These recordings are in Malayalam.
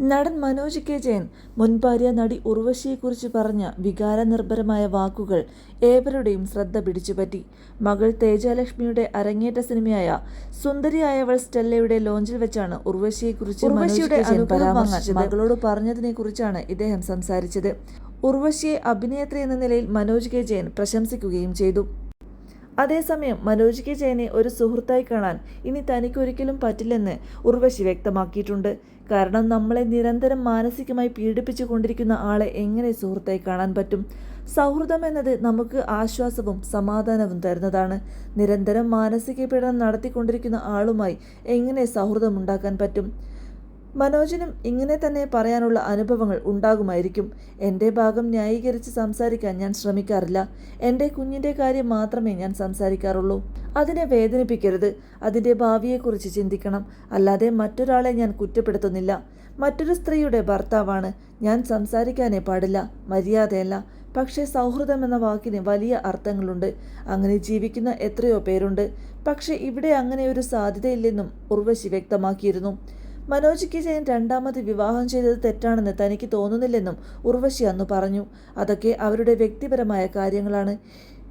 നടൻ മനോജ് കെ. ജയൻ മുൻ ഭാര്യ നടി ഉർവശിയെക്കുറിച്ച് പറഞ്ഞ വികാരനിർഭരമായ വാക്കുകൾ ഏവരുടെയും ശ്രദ്ധ പിടിച്ചുപറ്റി. മകൾ തേജാലക്ഷ്മിയുടെ അരങ്ങേറ്റ സിനിമയായ സുന്ദരിയായവൾ സ്റ്റെല്ലയുടെ ലോഞ്ചിൽ വെച്ചാണ് ഉർവശിയെക്കുറിച്ച് ഉർവശിയുടെ വാങ്ങാൻ മകളോട് പറഞ്ഞതിനെക്കുറിച്ചാണ് ഇദ്ദേഹം സംസാരിച്ചത്. ഉർവശിയെ അഭിനേത്രി എന്ന നിലയിൽ മനോജ് കെ. ജയൻ പ്രശംസിക്കുകയും ചെയ്തു. അതേസമയം മനോജ് കെ ജയനെ ഒരു സുഹൃത്തായി കാണാൻ ഇനി തനിക്കൊരിക്കലും പറ്റില്ലെന്ന് ഉർവശി വ്യക്തമാക്കിയിട്ടുണ്ട്. കാരണം നമ്മളെ നിരന്തരം മാനസികമായി പീഡിപ്പിച്ചു കൊണ്ടിരിക്കുന്ന ആളെ എങ്ങനെ സുഹൃത്തായി കാണാൻ പറ്റും? സൗഹൃദം എന്നത് നമുക്ക് ആശ്വാസവും സമാധാനവും തരുന്നതാണ്. നിരന്തരം മാനസിക പീഡനം നടത്തിക്കൊണ്ടിരിക്കുന്ന ആളുമായി എങ്ങനെ സൗഹൃദം ഉണ്ടാക്കാൻ പറ്റും? മനോജിനും ഇങ്ങനെ തന്നെ പറയാനുള്ള അനുഭവങ്ങൾ ഉണ്ടാകുമായിരിക്കും. എന്റെ ഭാഗം ന്യായീകരിച്ച് സംസാരിക്കാൻ ഞാൻ ശ്രമിക്കാറില്ല. എന്റെ കുഞ്ഞിന്റെ കാര്യം മാത്രമേ ഞാൻ സംസാരിക്കാറുള്ളൂ. അതിനെ വേദനിപ്പിക്കരുത്. അതിന്റെ ഭാവിയെക്കുറിച്ച് ചിന്തിക്കണം. അല്ലാതെ മറ്റൊരാളെ ഞാൻ കുറ്റപ്പെടുത്തുന്നില്ല. മറ്റൊരു സ്ത്രീയുടെ ഭർത്താവാണ്. ഞാൻ സംസാരിക്കാനേ പാടില്ല. മര്യാദയല്ല. പക്ഷേ സൗഹൃദം എന്ന വാക്കിന് വലിയ അർത്ഥങ്ങളുണ്ട്. അങ്ങനെ ജീവിക്കുന്ന എത്രയോ പേരുണ്ട്. പക്ഷേ ഇവിടെ അങ്ങനെ ഒരു സാധ്യതയില്ലെന്നും ഉർവശി വ്യക്തമാക്കിയിരുന്നു. മനോജ് കെ ജയൻ രണ്ടാമത് വിവാഹം ചെയ്തത് തെറ്റാണെന്ന് തനിക്ക് തോന്നുന്നില്ലെന്നും ഉർവശി അന്ന് പറഞ്ഞു. അതൊക്കെ അവരുടെ വ്യക്തിപരമായ കാര്യങ്ങളാണ്.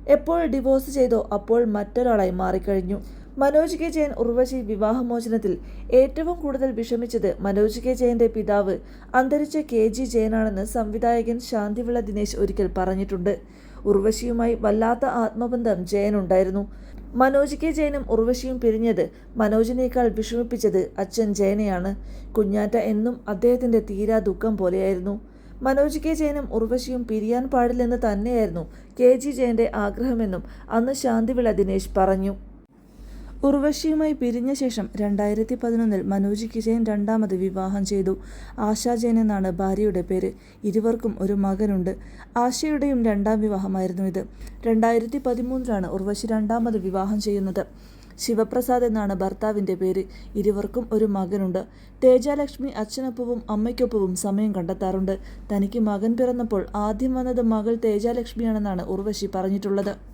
എപ്പോൾ ഡിവോഴ്സ് ചെയ്തോ അപ്പോൾ മറ്റൊരാളായി മാറിക്കഴിഞ്ഞു. മനോജ് കെ ജയൻ ഉർവശി വിവാഹമോചനത്തിൽ ഏറ്റവും കൂടുതൽ വിഷമിച്ചത് മനോജ് കെ ജയന്റെ പിതാവ്. അന്തരിച്ച കെ ജി ജയനാണെന്ന് സംവിധായകൻ ശാന്തിവിള ദിനേശ് ഒരിക്കൽ പറഞ്ഞിട്ടുണ്ട്. ഉർവശിയുമായി വല്ലാത്ത ആത്മബന്ധം ജയനുണ്ടായിരുന്നു. മനോജ് കെ ജയനും ഉർവശിയും പിരിഞ്ഞത് മനോജിനേക്കാൾ വിഷമിപ്പിച്ചത് അച്ഛൻ ജയനെയാണ്. കുഞ്ഞാറ്റ എന്നും അദ്ദേഹത്തിന്റെ തീരാ ദുഃഖം പോലെയായിരുന്നു. മനോജ് കെ ജയനും ഉർവശിയും പിരിയാൻ പാടില്ലെന്ന് തന്നെയായിരുന്നു കെ ജി ജയന്റെ ആഗ്രഹമെന്നും അന്ന് ശാന്തിവിള ദിനേശ് പറഞ്ഞു. ഉർവശിയുമായി പിരിഞ്ഞ ശേഷം രണ്ടായിരത്തി പതിനൊന്നിൽ മനോജ് കിജയൻ രണ്ടാമത് വിവാഹം ചെയ്തു. ആശാ ജയൻ എന്നാണ് ഭാര്യയുടെ പേര്. ഇരുവർക്കും ഒരു മകനുണ്ട്. ആശയുടെയും രണ്ടാം വിവാഹമായിരുന്നു ഇത്. രണ്ടായിരത്തി പതിമൂന്നിലാണ് ഉർവശി രണ്ടാമത് വിവാഹം ചെയ്യുന്നത്. ശിവപ്രസാദ് എന്നാണ് ഭർത്താവിന്റെ പേര്. ഇരുവർക്കും ഒരു മകനുണ്ട്. തേജാലക്ഷ്മി അച്ഛനൊപ്പവും അമ്മയ്ക്കൊപ്പവും സമയം കണ്ടെത്താറുണ്ട്. തനിക്ക് മകൻ പിറന്നപ്പോൾ ആദ്യം വന്നത് മകൾ തേജാലക്ഷ്മിയാണെന്നാണ് ഉർവശി പറഞ്ഞിട്ടുള്ളത്.